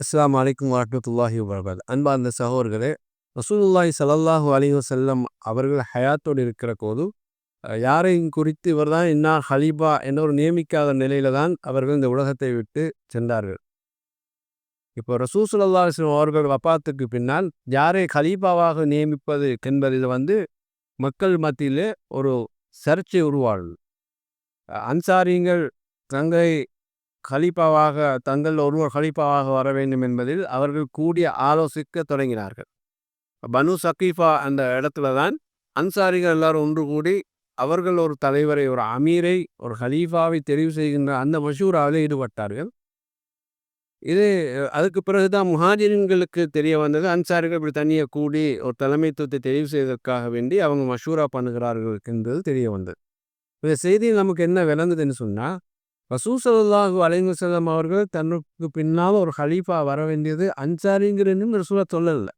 அஸ்லாம் அலைக்கும் வரஹ்மத்துல்லாஹி வபரகாத். அன்பார்ந்த சகோதரர்களே ரசூலுல்லாஹி சலல்லாஹு அலைஹி அவர்கள் ஹயாத்தோடு இருக்கிற போது யாரையும் குறித்து இவர்தான் இன்னார் ஹலீபா என்ற ஒரு நியமிக்காத நிலையில தான் அவர்கள் இந்த உலகத்தை விட்டு சென்றார்கள். இப்போ ரசூ ஸல்லல்லாஹு அவர்கள் வப்பாத்துக்கு பின்னால் யாரை ஹலீபாவாக நியமிப்பது என்பதில் வந்து மக்கள் மத்தியிலே ஒரு சர்ச்சை உருவாகுது. அன்சாரிங்கள் தங்களை கலிப்பாவாக தங்கள் ஒருவர் கலிப்பாவாக வர வேண்டும் என்பதில் அவர்கள் கூடிய ஆலோசிக்க தொடங்கினார்கள். பனு சக்கீஃபா அந்த இடத்துல தான் அன்சாரிகள் எல்லாரும் ஒன்று கூடி அவர்கள் ஒரு தலைவரை ஒரு அமீரை ஒரு ஹலீஃபாவை தெரிவு செய்கின்ற அந்த மஷூராவில் ஈடுபட்டார்கள். இது அதுக்கு பிறகுதான் முஹாஜின்களுக்கு தெரிய வந்தது. அன்சாரிகள் இப்படி தனியை கூடி ஒரு தலைமைத்துவத்தை தெரிவு செய்வதற்காக வேண்டி அவங்க மஷூரா பண்ணுகிறார்கள் என்பது தெரிய வந்தது. இந்த செய்தி நமக்கு என்ன விளங்குதுன்னு சொன்னால் ரசூசல்லாஹு அலைவசல்லம் அவர்கள் தனக்கு பின்னால் ஒரு ஹலீஃபா வர வேண்டியது அன்சாரிங்கிறதும் ரசூலா சொல்லல.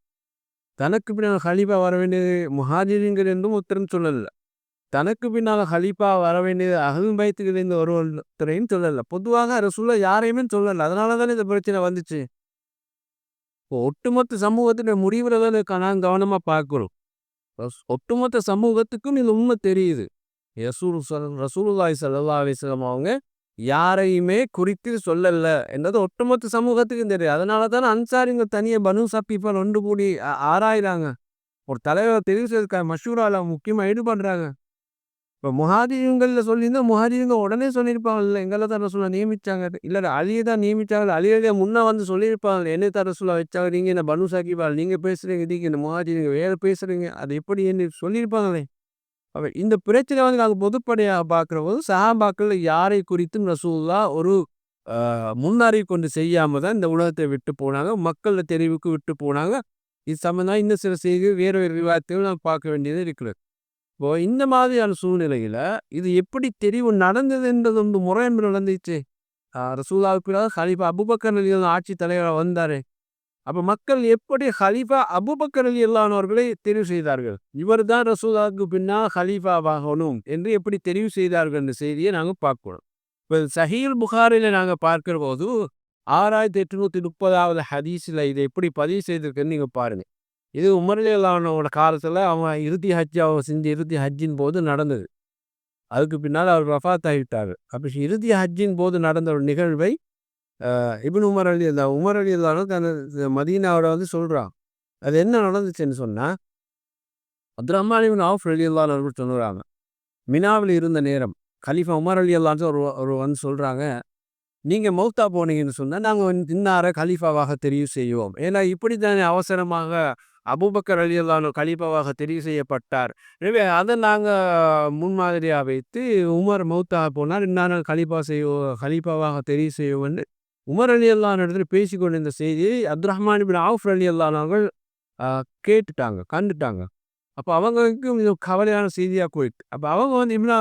தனக்கு பின்னால் ஹலீஃபா வர வேண்டியது முஹாஜிரிங்கள் என்றும் உத்தரம் சொல்லல. தனக்கு பின்னால் ஹலீஃபா வர வேண்டியது அகல் பயத்துக்கிலிருந்து ஒருத்தரையும் சொல்லல. பொதுவாக ரசூலா யாரையுமே சொல்லல. அதனால தானே இந்த பிரச்சனை வந்துச்சு. இப்போ ஒட்டுமொத்த சமூகத்தின் முடிவில் தான் நான் கவனமாக பார்க்குறோம். ஒட்டுமொத்த சமூகத்துக்கும் இது உண்மை தெரியுது. ரசூல் ரசூலுல்லாய் சல்லா அலிஸ்லாம் அவங்க யாரையுமே குறித்து சொல்லல. என்றது ஒட்டுமொத்த சமூகத்துக்கும் தெரியும். அதனால தான் அன்சாரிங்க தனியாக பனு சப்பீஃபால் ஒன்று கூடி ஆராயிறாங்க. ஒரு தலைவர் தெரிவு செய்யறதுக்காக மஷூரால முக்கியமாக ஈடுபடுறாங்க. இப்போ முஹாஜிங்களில் சொல்லியிருந்தா முஹாஜிங்க உடனே சொல்லியிருப்பாங்கல்ல எங்களை தர சொல்ல நியமிச்சாங்க. இல்லை அலியை தான் நியமிச்சாங்க. அலியே முன்னே வந்து சொல்லியிருப்பாங்க. என்ன தர சொல்ல வச்சாங்க. நீங்கள் என்ன பனு சாக்கிபால் நீங்கள் பேசுகிறீங்க நீங்கள் இந்த முஹாஜிங்க வேறு பேசுகிறீங்க அது எப்படி என்ன சொல்லியிருப்பாங்களே. இந்த பிரச்சனை வந்து நாங்கள் பொதுப்படையாக பார்க்குற போது சஹாபாக்கள் யாரை குறித்தும் ரசூல்லா ஒரு ஆஹ், முன்னறிவு கொண்டு செய்யாமல் தான் இந்த உலகத்தை விட்டு போனாங்க. மக்கள் தெரிவுக்கு விட்டு போனாங்க. இது சம்மந்தம் இன்னும் சில செய்திகள் வேறு வேறு விவாதத்தையும் நாம் பார்க்க வேண்டியது இருக்கிறது. இப்போ இந்த மாதிரியான சூழ்நிலையில் இது எப்படி தெரிவு நடந்தது என்றது வந்து முறை நடந்துச்சு? ரசூலாவுக்கு ரசூலுல்லாஹ்வுக்கு பிறகு ஹலீஃபா அபுபக்கர் ஆட்சி தலைவராக வந்தார். அப்போ மக்கள் எப்படி ஹலீஃபா அபுபக்கர் அலி அல்லானவர்களை தெரிவு செய்தார்கள்? இவர் தான் ரசூலாவுக்கு பின்னால் ஹலீஃபாவாகணும் என்று எப்படி தெரிவு செய்தார்கள் என்ற செய்தியை நாங்கள் பார்க்கணும் இப்போ சஹீல் புகாரில் நாங்கள் பார்க்கிற போது ஆறாயிரத்தி எட்நூத்தி முப்பதாவது ஹதீஸில் இதை எப்படி பதிவு செய்திருக்குன்னு நீங்கள் பாருங்கள் இது உமர்லி அல்லானோட காலத்தில் அவன் இறுதி ஹஜ் அவன் செஞ்ச இறுதி ஹஜ்ஜின் போது நடந்தது. அதுக்கு பின்னால் அவர் ரஃபாத் ஆகிவிட்டார் அப்போ இறுதி ஹஜ்ஜின் போது நடந்த ஒரு நிகழ்வை Ibn Umar Ali Allah Umar Ali அல்லானும் தனது மதீனாவோட வந்து சொல்கிறான் அது என்ன நடந்துச்சுன்னு சொன்னால் அப்துரஹ்மான் இபின் ஆஃப் அலி அல்லான்னு அவர்கள் சொல்லுறாங்க மினாவில் இருந்த நேரம் கலீஃபா உமர் அலி அல்லான்னு ஒரு ஒரு வந்து சொல்கிறாங்க நீங்கள் மௌத்தா போனீங்கன்னு சொன்னால் நாங்கள் இன்னார கலீஃபாவாக தெரிவு செய்வோம். ஏன்னா இப்படி தானே அவசரமாக அபூபக்கர் அலி அல்லானு கலீஃபாவாக தெரிவு செய்யப்பட்டார். எனவே அதை நாங்கள் முன்மாதிரியாக வைத்து உமர் மௌத்தா போனால் இன்னார கலீஃபா செய்வோம் கலீஃபாவாக தெரிவு செய்வோம்னு உமர் அலி அல்லான் இடத்துல பேசி கொண்டிருந்த செய்தியை Abdu Rahman bin Auf Ali அல்லான் அவர்கள் கேட்டுட்டாங்க கண்டுட்டாங்க. அப்போ அவங்களுக்கும் இது கவலையான செய்தியாக போயிட்டு அப்போ அவங்க வந்து இப்னா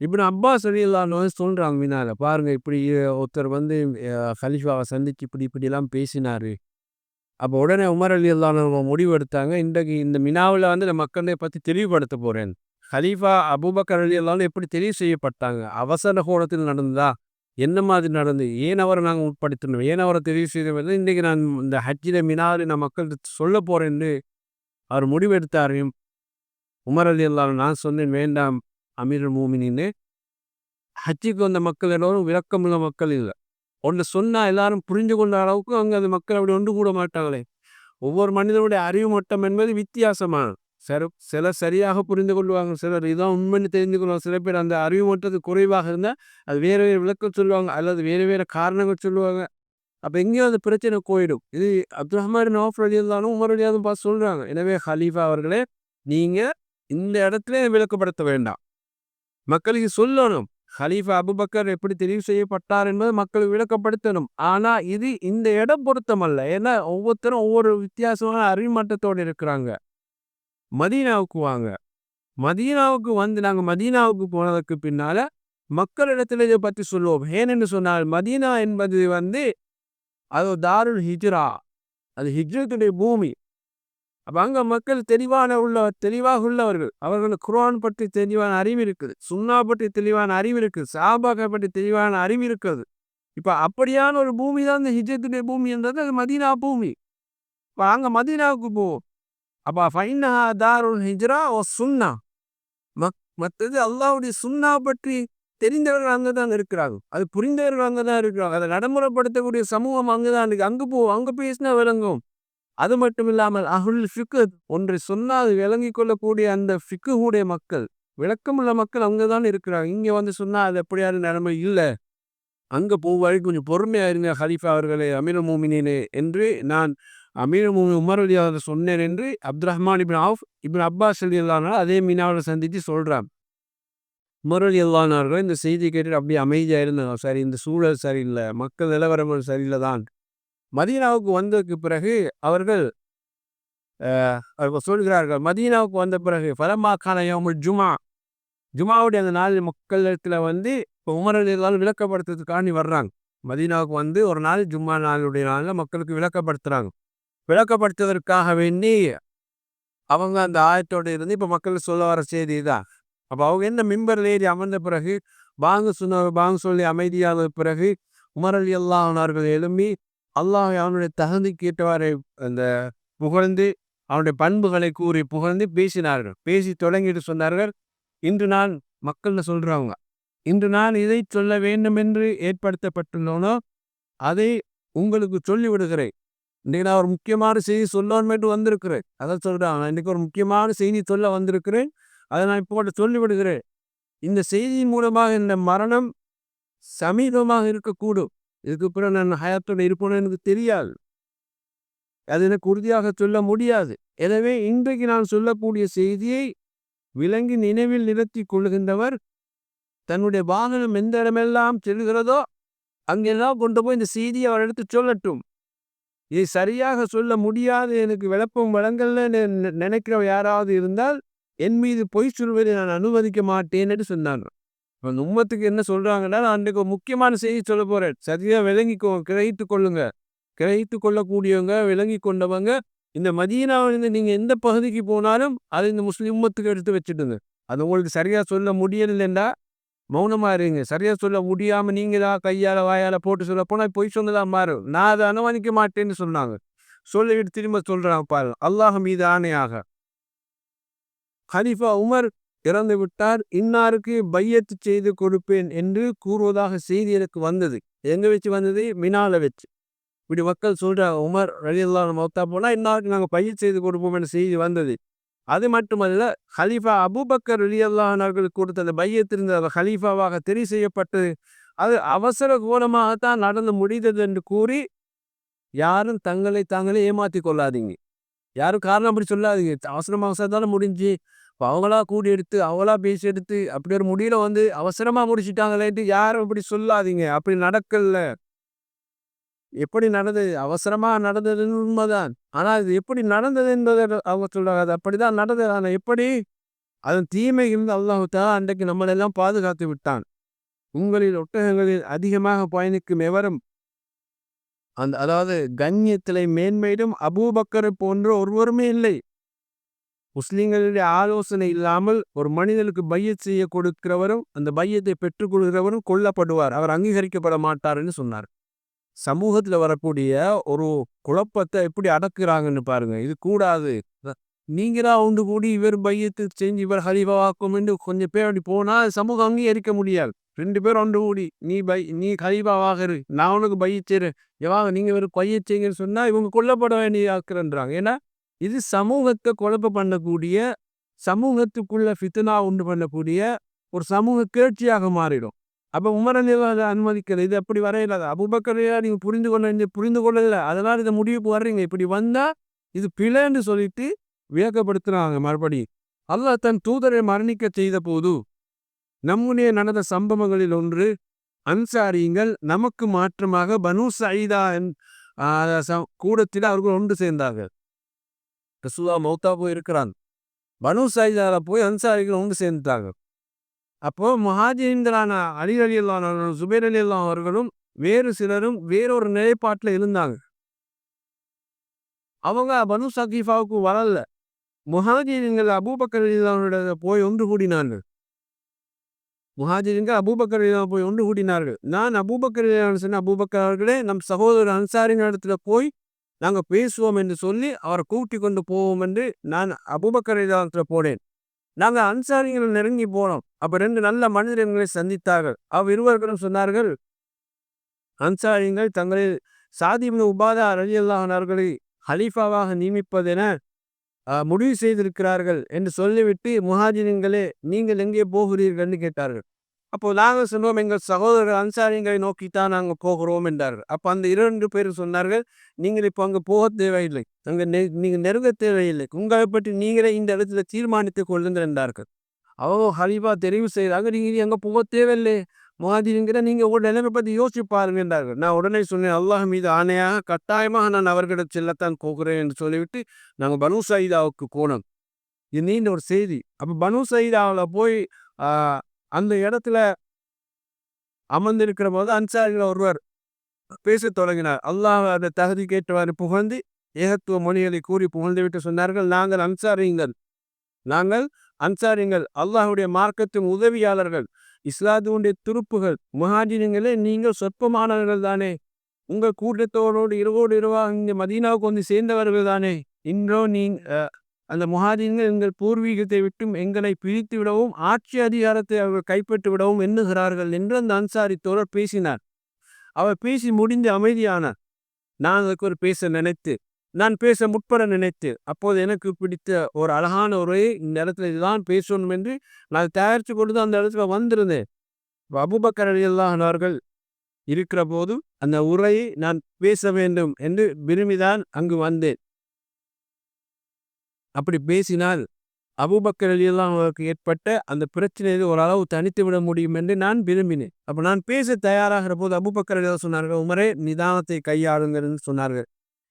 இப்படி அப்பாஸ் அலி அல்லான்னு வந்து சொல்கிறாங்க மினால பாருங்க இப்படி ஒருத்தர் வந்து அஹ், சந்தித்து சந்திச்சு இப்படி இப்படிலாம் பேசினாரு. அப்போ உடனே உமர் அலி அல்லான் முடிவு எடுத்தாங்க இன்றைக்கு இந்த மினாவில் வந்து நம்ம மக்களை பற்றி தெளிவுபடுத்த போகிறேன் ஹலீஃபா அபுபக்கர் அலி அல்லான்னு எப்படி தெளிவு செய்யப்பட்டாங்க? அவசர கோணத்தில் நடந்ததா? என்ன மாதிரி நடந்து ஏன் அவரை நாங்கள் உட்படுத்தணும் ஏன் அவரை தெரிவு செய்தோம் இன்றைக்கி நான் இந்த ஹஜ்ஜில் மினாவில் நான் மக்கள்கிட்ட சொல்ல போகிறேன்னு அவர் முடிவெடுத்தாரையும். உமர் அலி அல்லாஹ் நான் சொன்னேன் வேண்டாம் அமீர் மூமினின்னு ஹஜ்ஜிக்கு வந்த மக்கள் எல்லோரும் விளக்கமுள்ள மக்கள் இல்லை. ஒன்று சொன்னால் எல்லாரும் புரிஞ்சு கொண்ட அளவுக்கு அங்கே அந்த மக்கள் அப்படி ஒன்று கூட மாட்டாங்களே. ஒவ்வொரு மனிதனுடைய அறிவு மட்டம் என்பது வித்தியாசமானது. சில சிலர் சரியாக புரிந்து கொள்வாங்க சிலர் இதான் உண்மைன்னு தெரிந்து கொள்வாங்க சில பேர் அந்த அறிவு மட்டத்து குறைவாக இருந்தால் அது வேறு வேறு விளக்கம் சொல்லுவாங்க அல்லது வேறு வேறு காரணங்கள் சொல்லுவாங்க. அப்போ எங்கேயோ அந்த பிரச்சனை போயிடும். இது அப்துல் ரஹ்மான் நவாஃப் அலி இருந்தாலும் உமர் அலியாதும் பார்த்து சொல்கிறாங்க எனவே ஹலீஃபா அவர்களே நீங்கள் இந்த இடத்துல விளக்கப்படுத்த வேண்டாம். மக்களுக்கு சொல்லணும். ஹலீஃபா அபுபக்கர் எப்படி தெரிவு செய்யப்பட்டார் என்பது மக்களுக்கு விளக்கப்படுத்தணும். ஆனால் இது இந்த இடம் பொருத்தமல்ல. ஏன்னா ஒவ்வொருத்தரும் ஒவ்வொரு வித்தியாசமான அறிவு மட்டத்தோடு இருக்கிறாங்க. மதீனாவுக்கு வாங்க. மதீனாவுக்கு வந்து நாங்கள் மதீனாவுக்கு போனதுக்கு பின்னால மக்களிடத்தில் இதை பற்றி சொல்லுவோம். ஏனென்று சொன்னால் மதீனா என்பது வந்து அது தாருல் ஹிஜ்ரா. அது ஹிஜ்ரத்துடைய பூமி. அப்போ அங்கே மக்கள் தெளிவான உள்ள தெளிவாக உள்ளவர்கள். அவர்களுக்கு குர்ஆன் பற்றி தெளிவான அறிவு இருக்குது. சுன்னா பற்றி தெளிவான அறிவு இருக்குது. சாபாக்கள் பற்றி தெளிவான அறிவு இருக்குது. இப்ப அப்படியான ஒரு பூமி தான் இந்த ஹிஜ்ரத்துடைய பூமி என்றது. அது மதீனா பூமி. இப்போ அங்க மதீனாவுக்கு போவோம். அப்போ ஃபைனா தாருல் ஹிஜ்ரா ஓ சுன்னா. மக் மற்றது அல்லாவுடைய சுன்னா பற்றி தெரிந்தவர்கள் அங்கே தான் இருக்கிறாங்க அது புரிந்தவர்கள் அங்கே தான் இருக்கிறாங்க அதை நடைமுறைப்படுத்தக்கூடிய சமூகம் அங்கே தான் இருக்கு. அங்கே போ அங்கே பேசினா விளங்கும். அது மட்டும் இல்லாமல் அஹுல் ஃபிக்கு ஒன்றை சொன்னால் விளங்கி கொள்ளக்கூடிய அந்த ஃபிக்குடைய மக்கள் விளக்கமுள்ள மக்கள் அங்கே தான் இருக்கிறாங்க. இங்கே வந்து சொன்னால் அது எப்படியான நிலைமை இல்லை. அங்கே வரைக்கும் கொஞ்சம் பொறுமையாக இருங்க. ஹலீஃபா அவர்களே அமீர் மோமினே என்று நான் அமீர் உமர் அலி அவரை சொன்னேன் என்று Abdu Rahman Ibn Auf Ibn Abbas Ali அல்லானால் அதே மீனாவில் சந்தித்து சொல்கிறான் உமர் அலி அல்லானார்கள் இந்த செய்தி கேட்டுட்டு அப்படியே அமைதியாக இருந்தாங்க சரி இந்த சூழல் சரியில்லை மக்கள் நிலவரம் சரியில்லை தான் மதீனாவுக்கு வந்ததுக்கு பிறகு அவர்கள் சொல்கிறார்கள் மதீனாவுக்கு வந்த பிறகு ஃபலமாக்கான யோமுல் ஜுமா ஜுமாவுடைய அந்த நாள் மக்களிடத்தில் வந்து இப்போ உமரல் எல்லாரும் விளக்கப்படுத்துறதுக்காண்டி வர்றாங்க. மதீனாவுக்கு வந்து ஒரு நாள் ஜும்மா நாளுடைய நாளில் மக்களுக்கு விளக்கப்படுத்துகிறாங்க விளக்கப்படுத்துவதற்காக வேண்டி அவங்க அந்த ஆயத்தோடு இருந்து இப்போ மக்கள் சொல்ல வர செய்தி தான் அப்போ அவங்க என்ன மிம்பரில் ஏறி அமர்ந்த பிறகு பாங்கு சொன்ன பாங்கு சொல்லி அமைதியான பிறகு உமரல் அல்லாஹர்கள் எழும்பி அல்லாஹ் அவனுடைய தகுதி கேட்டவாரை அந்த புகழ்ந்து அவனுடைய பண்புகளை கூறி புகழ்ந்து பேசினார்கள். பேசி தொடங்கிட்டு சொன்னார்கள் இன்று நான் மக்கள்ல சொல்றவங்க. இன்று நான் இதை சொல்ல வேண்டும் என்று ஏற்படுத்தப்பட்டுள்ளோனோ அதை உங்களுக்கு சொல்லி விடுகிறேன் இன்றைக்கு நான் ஒரு முக்கியமான செய்தி சொல்லணும்னு வந்திருக்கிறேன். அதை சொல்கிறேன் நான் இன்னைக்கு ஒரு முக்கியமான செய்தி சொல்ல வந்திருக்கிறேன். அதை நான் இப்போ சொல்லி விடுகிறேன் இந்த செய்தியின் மூலமாக இந்த மரணம் சமீபமாக இருக்கக்கூடும். இதுக்கு பிறகு நான் ஹயாத்தோட இருப்போன்னு எனக்கு தெரியாது. அது எனக்கு உறுதியாக சொல்ல முடியாது. எனவே இன்றைக்கு நான் சொல்லக்கூடிய செய்தியை விலங்கி நினைவில் நிறுத்தி கொள்கின்றவர் தன்னுடைய வாகனம் எந்த இடமெல்லாம் செல்கிறதோ அங்கெல்லாம் கொண்டு போய் இந்த செய்தியை அவர் எடுத்து சொல்லட்டும். இதை சரியாக சொல்ல முடியாது எனக்கு விளப்பம் வழங்கல்ல நினைக்கிறவன் யாராவது இருந்தால் என் மீது பொய் சொல்வதை நான் அனுமதிக்க மாட்டேன்னு சொன்னாங்க. இப்போ உம்மத்துக்கு என்ன சொல்றாங்கன்னா நான் அன்றைக்கு ஒரு முக்கியமான செய்தி சொல்ல போகிறேன் சரியா விளங்கிக்கோ கிரகித்து கொள்ளுங்க. கிரகித்து கொள்ளக்கூடியவங்க விளங்கி கொண்டவங்க இந்த மதீனாவிலிருந்து நீங்க எந்த பகுதிக்கு போனாலும் அதை இந்த முஸ்லீம் உம்மத்துக்கு எடுத்து வச்சுடுங்க. அது உங்களுக்கு சரியா சொல்ல முடியலைன்னா மௌனமா இருங்க. சரியா சொல்ல முடியாம நீங்க தான் கையால வாயால போட்டு சொல்ல போனா பொய் சொன்னதான் மாறும். நான் அதை அனுமதிக்க மாட்டேன்னு சொன்னாங்க. சொல்லிவிட்டு திரும்ப சொல்றாங்க பாருங்க அல்லாஹ் மீது ஆணையாக. ஹலிஃபா உமர் இறந்து விட்டார். இன்னாருக்கு பையத்து செய்து கொடுப்பேன் என்று கூறுவதாக செய்தி எனக்கு வந்தது. எங்க வச்சு வந்தது? மினால வச்சு. இப்படி மக்கள் சொல்றாங்க. உமர் ரலியல்லான மௌத்தா போனா இன்னாருக்கு நாங்கள் பையத் செய்து கொடுப்போம் என்ற செய்தி வந்தது. அது மட்டுமல்ல ஹலீஃபா அபுபக்கர் அவர்கள் கொடுத்த அந்த பையத்திருந்த ஹலீஃபாவாக தெரிவு செய்யப்பட்டது. அது அவசர கோலமாகத்தான் நடந்து முடிந்தது என்று கூறி யாரும் தங்களை தாங்களே ஏமாத்தி கொள்ளாதீங்க. யாரும் காரணம் அப்படி சொல்லாதீங்க. அவசரமாக தானே முடிஞ்சு இப்போ அவங்களா கூடி எடுத்து அவங்களா பேசி எடுத்து அப்படி ஒரு முடியல வந்து அவசரமாக முடிச்சுட்டாங்களேன்ட்டு யாரும் அப்படி சொல்லாதீங்க. அப்படி நடக்கல எப்படி நடந்தது? அவசரமா நடந்ததுன்னு உண்மைதான். ஆனா இது எப்படி நடந்தது என்பதை அவங்க சொல்கிறாங்க அது அப்படிதான் நடந்தது. ஆனா எப்படி? அதன் தீமை இருந்து அல்லாஹுத்தா அன்றைக்கு நம்மளெல்லாம் பாதுகாத்து விட்டான். உங்களில் ஒட்டகங்களில் அதிகமாக பயணிக்கும் எவரும் அந்த அதாவது கண்ணியத்திலே மேன்மையிடும் அபூபக்கரை போன்ற ஒருவருமே இல்லை. முஸ்லீம்களுடைய ஆலோசனை இல்லாமல் ஒரு மனிதனுக்கு பையத் செய்ய கொடுக்கிறவரும் அந்த பையத்தை பெற்றுக்கொள்கிறவரும் கொல்லப்படுவார். அவர் அங்கீகரிக்கப்பட மாட்டார் என்று சொன்னார் சமூகத்தில் வரக்கூடிய ஒரு குழப்பத்தை எப்படி அடக்குறாங்கன்னு பாருங்க. இது கூடாது. நீங்களா உண்டு கூடி இவர் பையத்து செஞ்சு இவர் ஹலிபாவாக்கும் என்று கொஞ்சம் பேர் அப்படி போனால் சமூகம் அங்கீகரிக்க முடியாது. ரெண்டு பேரும் ஒன்று கூடி நீ பை நீ ஹலிபாவாக நான் உனக்கு பையச்சேரு எவாங்க நீங்க இவர் பையச்சேங்கன்னு சொன்னா இவங்க கொல்லப்பட வேண்டிய ஆக்குறன்றாங்க ஏன்னா இது சமூகத்தை குழப்ப பண்ணக்கூடிய சமூகத்துக்குள்ள ஃபித்னா உண்டு பண்ணக்கூடிய ஒரு சமூக கிளர்ச்சியாக மாறிடும். அப்போ உமரன் அதை அனுமதிக்கல. இது அப்படி வரையில அபுபக்கரையா நீங்க புரிந்து கொள்ள புரிந்து கொள்ளல. அதனால இதை முடிவுக்கு வர்றீங்க. இப்படி வந்தா இது பிழைன்னு சொல்லிட்டு வியக்கப்படுத்துறாங்க மறுபடி அல்லாஹ் தன் தூதரை மரணிக்க செய்த போது நம்முடைய நடந்த சம்பவங்களில் ஒன்று அன்சாரிங்கள் நமக்கு மாற்றமாக பனு சைதா கூடத்தில் அவர்கள் ஒன்று சேர்ந்தார்கள். ரசூலா மௌத்தா போய் இருக்கிறான் பனு சாயிதால போய் அன்சாரிகள் ஒன்று சேர்ந்துட்டாங்க அப்போ மஹாஜிந்தரான அலி அலி அல்லானவர்களும் சுபேர் அலி அல்லா அவர்களும் வேறு சிலரும் வேறொரு நிலைப்பாட்டில் இருந்தாங்க. அவங்க பனு சகீஃபாவுக்கு வரல. முஹாஜின்கள் அபூபக்கர் போய் ஒன்று கூடினார்கள். முஹாஜிரின்கள் அபூபக்கர் போய் ஒன்று கூடினார்கள். நான் அபூபக்கர் சொன்ன அபூபக்கர் அவர்களே நம் சகோதரர் அன்சாரின் இடத்துல போய் நாங்கள் பேசுவோம் என்று சொல்லி அவரை கூட்டி கொண்டு போவோம் என்று நான் அபூபக்கர் இடத்துல போனேன். நாங்கள் அன்சாரிகள் நெருங்கி போனோம். அப்ப ரெண்டு நல்ல மனிதர்களை சந்தித்தார்கள். அவ் இருவர்களும் சொன்னார்கள் அன்சாரிகள் தங்களில் சாதிபின் உபாதா ரலி ஹலீஃபாவாக நியமிப்பதென முடிவு செய்திருக்கிறார்கள் என்று சொல்லிவிட்டு முஹாஜின்களே நீங்கள் எங்கே போகிறீர்கள்னு கேட்டார்கள். அப்போது நாங்கள் சொன்னோம் எங்கள் சகோதரர் அன்சாரிங்களை நோக்கித்தான் நாங்கள் போகிறோம் என்றார்கள். அப்போ அந்த இரண்டு பேர் சொன்னார்கள் நீங்கள் இப்போ அங்கே போக தேவையில்லை. அங்கே நெ நீங்கள் நெருங்க தேவையில்லை. உங்களை பற்றி நீங்களே இந்த இடத்துல தீர்மானித்துக் கொள்ளுங்கள் என்றார்கள். அவோ ஹலிபா தெரிவு செய்தாங்க நீங்கள் அங்கே போக தேவையில்லை. மாதிரிங்கிற நீங்கள் உங்கள் நிலைமை பற்றி யோசிச்சு பாருங்க என்றார்கள். நான் உடனே சொன்னேன் அல்லாஹ் மீது ஆணையாக கட்டாயமாக நான் அவர்களிடம் செல்லத்தான் போகிறேன் என்று சொல்லிவிட்டு நாங்கள் பனு சயிதாவுக்கு போனோம். இது நீண்ட ஒரு செய்தி. அப்போ பனு சயிதாவில் போய் அந்த இடத்துல அமர்ந்திருக்கிற போது அன்சாரிகள் ஒருவர் பேசத் தொடங்கினார். அல்லாஹ் அந்த தகுதி கேட்டவாறு புகழ்ந்து ஏகத்துவ மொழிகளை கூறி புகழ்ந்து விட்டு சொன்னார்கள். நாங்கள் அன்சாரிங்கள் நாங்கள் அன்சாரிங்கள் அல்லாஹுடைய மார்க்கத்தின் உதவியாளர்கள். இஸ்லாத்துடைய துருப்புகள். முஹாஜினங்களே நீங்கள் சொற்பமானவர்கள் தானே. உங்கள் கூட்டத்தோடோடு இரவோடு இரவாக இங்கே மதீனாவுக்கு வந்து சேர்ந்தவர்கள் தானே. இன்றோ நீ அந்த முஹாஜின்கள் எங்கள் பூர்வீகத்தை விட்டும் எங்களை பிரித்து விடவும் ஆட்சி அதிகாரத்தை அவர்கள் கைப்பற்றி விடவும் எண்ணுகிறார்கள் என்று அந்த அன்சாரி தோழர் பேசினார். அவர் பேசி முடிந்து அமைதியானார். நான் அதுக்கு ஒரு பேச நினைத்து நான் பேச முற்பட நினைத்து அப்போது எனக்கு பிடித்த ஒரு அழகான உரையை இந்த இடத்துல இதுதான் பேசணும் என்று நான் தயாரித்து கொண்டு அந்த இடத்துல வந்திருந்தேன். அபுபக்கர் அவர்கள் இருக்கிற போது அந்த உரையை நான் பேச வேண்டும் என்று விரும்பிதான் அங்கு வந்தேன். அப்படி பேசினால் அபுபக்கர் அலியெல்லாம் அவருக்கு ஏற்பட்ட அந்த பிரச்சனையை ஓரளவு தனித்து விட முடியும் என்று நான் விரும்பினேன். அப்போ நான் பேச தயாராகிற போது அபுபக்கர் அலியா சொன்னார்கள் உமரே நிதானத்தை கையாளுங்கள் சொன்னார்கள்.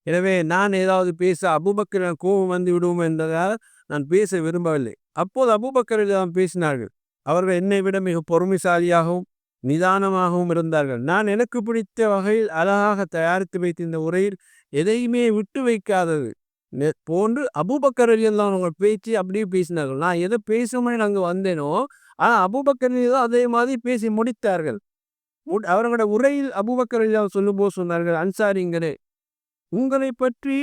எனவே நான் ஏதாவது பேச அபுபக்கர் கோபம் வந்து விடுவோம் என்பதால் நான் பேச விரும்பவில்லை. அப்போது அபுபக்கர் பேசினார்கள் அவர்கள் என்னை விட மிக பொறுமைசாலியாகவும் நிதானமாகவும் இருந்தார்கள். நான் எனக்கு பிடித்த வகையில் அழகாக தயாரித்து வைத்த இந்த உரையில் எதையுமே விட்டு வைக்காதது. போன்று அபுபக்கர் எல்லாம் அவங்க பேச்சு அப்படியே பேசினார்கள். நான் எதை பேசுமே நாங்கள் வந்தேனோ ஆனால் அபுபக்கர் தான் அதே மாதிரி பேசி முடித்தார்கள். அவர்களோட உரையில் அபுபக்கர் சொல்லும் சொன்னார்கள் அன்சாரிங்கரே உங்களை பற்றி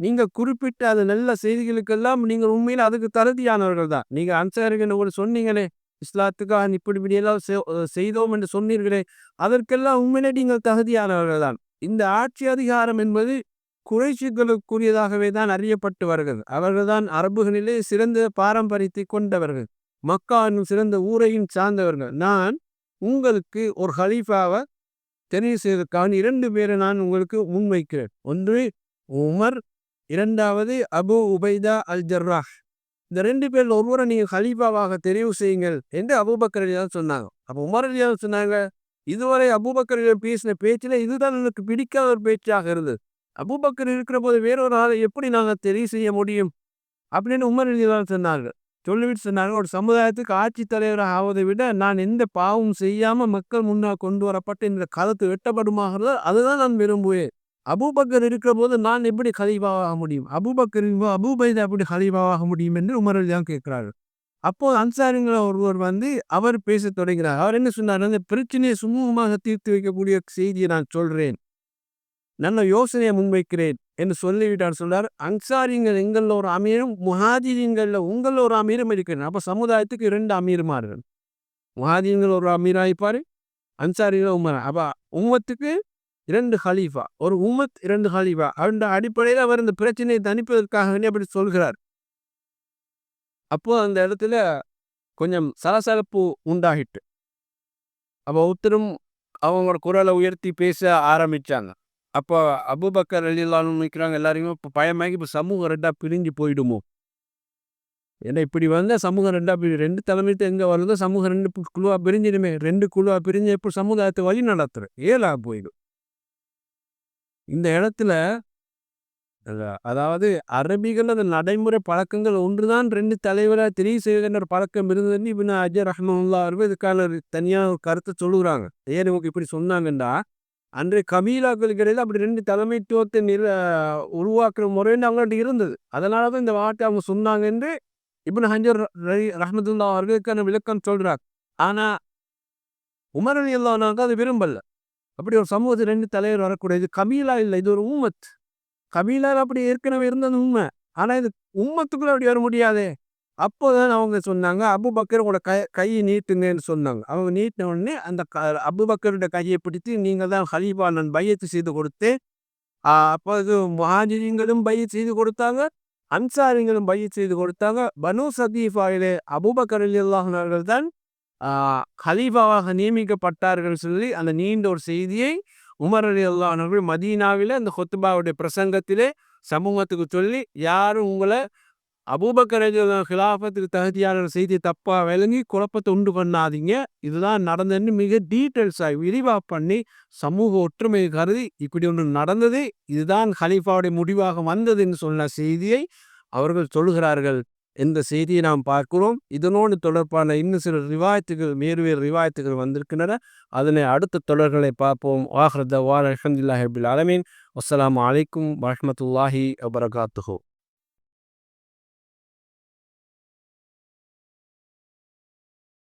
நீங்க குறிப்பிட்ட அது நல்ல செய்திகளுக்கெல்லாம் நீங்கள் உண்மையில் அதுக்கு தகுதியானவர்கள் தான். நீங்க அன்சாரிகள் ஒரு சொன்னீங்களே இஸ்லாத்துக்காக இப்படி இப்படி எல்லாம் செய்தோம் என்று சொன்னீர்களே அதற்கெல்லாம் உண்மையிலே நீங்கள் தகுதியானவர்கள் தான். இந்த ஆட்சி அதிகாரம் என்பது குறைச்சிகளுக்குரியதாகவே தான் அறியப்பட்டு வருகிறது. அவர்கள்தான் அரபுகளிலே சிறந்த பாரம்பரியத்தை கொண்டவர்கள். மக்கா என்னும் சிறந்த ஊரையும் சார்ந்தவர்கள். நான் உங்களுக்கு ஒரு ஹலீஃபாவை தெரிவு செய்வதற்காக இரண்டு பேரை நான் உங்களுக்கு முன்வைக்கிறேன். ஒன்று உமர். இரண்டாவது அபு உபைதா அல் ஜர்ராஹ் இந்த ரெண்டு பேரில் ஒருவரை நீங்கள் ஹலீஃபாவாக தெரிவு செய்யுங்கள் என்று அபுபக்கர் அலிதான் சொன்னாங்க. அப்போ உமர் அலிதான் சொன்னாங்க இதுவரை அபுபக்கர் பேசின பேச்சில் இதுதான் எனக்கு பிடிக்காத ஒரு பேச்சாக இருந்தது. அபுபக்கர் இருக்கிற போது வேறொரு ஆளை எப்படி நாங்கள் தெரிவு செய்ய முடியும்? அப்படின்னு உமர் தான் சொன்னார்கள். சொல்லிவிட்டு சொன்னாங்க ஒரு சமுதாயத்துக்கு ஆட்சி தலைவராக ஆவதை விட நான் எந்த பாவமும் செய்யாமல் மக்கள் முன்னால் கொண்டு வரப்பட்ட இந்த கதத்து வெட்டப்படுமாகிறதோ அதுதான் நான் விரும்புவேன். அபுபக்கர் இருக்கிற போது நான் எப்படி கலீபாவாக முடியும்? அபுபக்கர் அபுபைதை எப்படி கலீபாவாக முடியும்? என்று உமர் தான் கேட்கிறார்கள். அப்போது அன்சாரிங்கிற ஒருவர் வந்து அவர் பேச தொடங்கினார் அவர் என்ன சொன்னார்? அந்த பிரச்சனையை சுமூகமாக தீர்த்து வைக்கக்கூடிய செய்தியை நான் சொல்கிறேன் நல்ல யோசனையை முன்வைக்கிறேன் என்று சொல்லிவிட்டார். சொல்றார் அன்சாரிங்கள் எங்களில் ஒரு அமீரும் முஹாஜிரிங்களில் உங்களில் ஒரு அமீரும் இருக்கிறேன் அப்போ சமுதாயத்துக்கு இரண்டு அமீருமார்கள். முஹாஜின்கள் ஒரு அமீராய்ப்பார் அன்சாரிகள் உமர். அப்போ உம்மத்துக்கு இரண்டு ஹலீஃபா ஒரு உம்மத் இரண்டு ஹலீஃபா. அவருடைய அடிப்படையில் அவர் இந்த பிரச்சனையை தணிப்பதற்காக அப்படி சொல்கிறார். அப்போ அந்த இடத்துல கொஞ்சம் சலசலப்பு உண்டாகிட்டு அப்போ ஒருத்தரும் அவங்களோட குரலை உயர்த்தி பேச ஆரம்பித்தாங்க அப்போ அபுபக்கர் அலிலான்னு நிற்கிறாங்க எல்லாரையுமே இப்போ பயமாகி இப்போ சமூகம் ரெண்டாக பிரிஞ்சு போயிடுமோ? ஏன்னா இப்படி வந்தால் சமூகம் ரெண்டாக பிரி ரெண்டு தலைமைத்து எங்கே வருதோ சமூகம் ரெண்டு குழுவாக பிரிஞ்சிடுமே ரெண்டு குழுவாக பிரிஞ்சு எப்படி சமுதாயத்தை வழி நடத்துற ஏலா போயிடும். இந்த இடத்துல அதாவது அரபிகள் அந்த நடைமுறை பழக்கங்கள் ஒன்றுதான் ரெண்டு தலைவராக தெரிவு செய்கின்ற ஒரு பழக்கம் இருந்ததுன்னு இப்போ அஜய் ரஹ்மல்லா அவர்கள் இதுக்கான தனியாக ஒரு கருத்தை சொல்லுகிறாங்க. ஏன் இவங்க இப்படி சொன்னாங்கன்னா அன்றைய கபீலாக்கள் கிடையாது அப்படி ரெண்டு தலைமைத்துவத்தை நிற உருவாக்குற முறைன்னு அவங்கள்ட்ட இருந்தது. அதனால தான் இந்த வார்த்தை அவங்க சொன்னாங்க என்று இப்னு ஹஞ்சர் ரஹமதுல்லா அவர்களுக்கான விளக்கம் சொல்றார். ஆனா உமர் அலி அல்லாஹ் அது விரும்பல. அப்படி ஒரு சமூகத்தில் ரெண்டு தலைவர் வரக்கூடியது கபீலா இல்லை இது ஒரு உம்மத். கபீலா அப்படி ஏற்கனவே இருந்தது உண்மை ஆனா இது உம்மத்துக்குள்ள அப்படி வர முடியாதே. அப்போதான் அவங்க சொன்னாங்க அபு பக்கரோட உங்களோட கை கையை நீட்டுங்கன்னு சொன்னாங்க. அவங்க நீட்டின உடனே அந்த க அபு பக்கருடைய கையை பிடித்து நீங்கள் தான் ஹலீபா நான் பையத்து செய்து கொடுத்து அப்போ இது மஹாஜிங்களும் பைய செய்து கொடுத்தாங்க அன்சாரிங்களும் பைய செய்து கொடுத்தாங்க. பனு சதீஃபாயிலே அபுபக்கர் அல்லாஹர்கள் தான் ஹலீஃபாவாக நியமிக்கப்பட்டார்கள் சொல்லி அந்த நீண்ட ஒரு செய்தியை உமர் அலி அல்லாஹர்கள் மதீனாவில் அந்த ஹொத்துபாவுடைய பிரசங்கத்திலே சமூகத்துக்கு சொல்லி யாரும் உங்களை அபூபக்கர் ஹிலாஃபத்துக்கு தகுதியான செய்தி தப்பாக விளங்கி குழப்பத்தை உண்டு பண்ணாதீங்க. இதுதான் நடந்ததுன்னு மிக டீட்டெயில்ஸாக விரிவாக பண்ணி சமூக ஒற்றுமை கருதி இப்படி ஒன்று நடந்தது. இதுதான் ஹலீஃபாவுடைய முடிவாக வந்ததுன்னு சொன்ன செய்தியை அவர்கள் சொல்கிறார்கள் இந்த செய்தியை நாம் பார்க்கிறோம். இதனோடு தொடர்பான இன்னும் சில ரிவாயத்துகள் வேறு ரிவாயத்துகள் வந்திருக்கின்றன. அதனை அடுத்த தொடர்களை பார்ப்போம். வாஹ்ரத வால் அலமின் அலமீன் அஸ்லாம் வலைக்கும் வரமத்துல்லாஹி வபரகாத்துஹூ.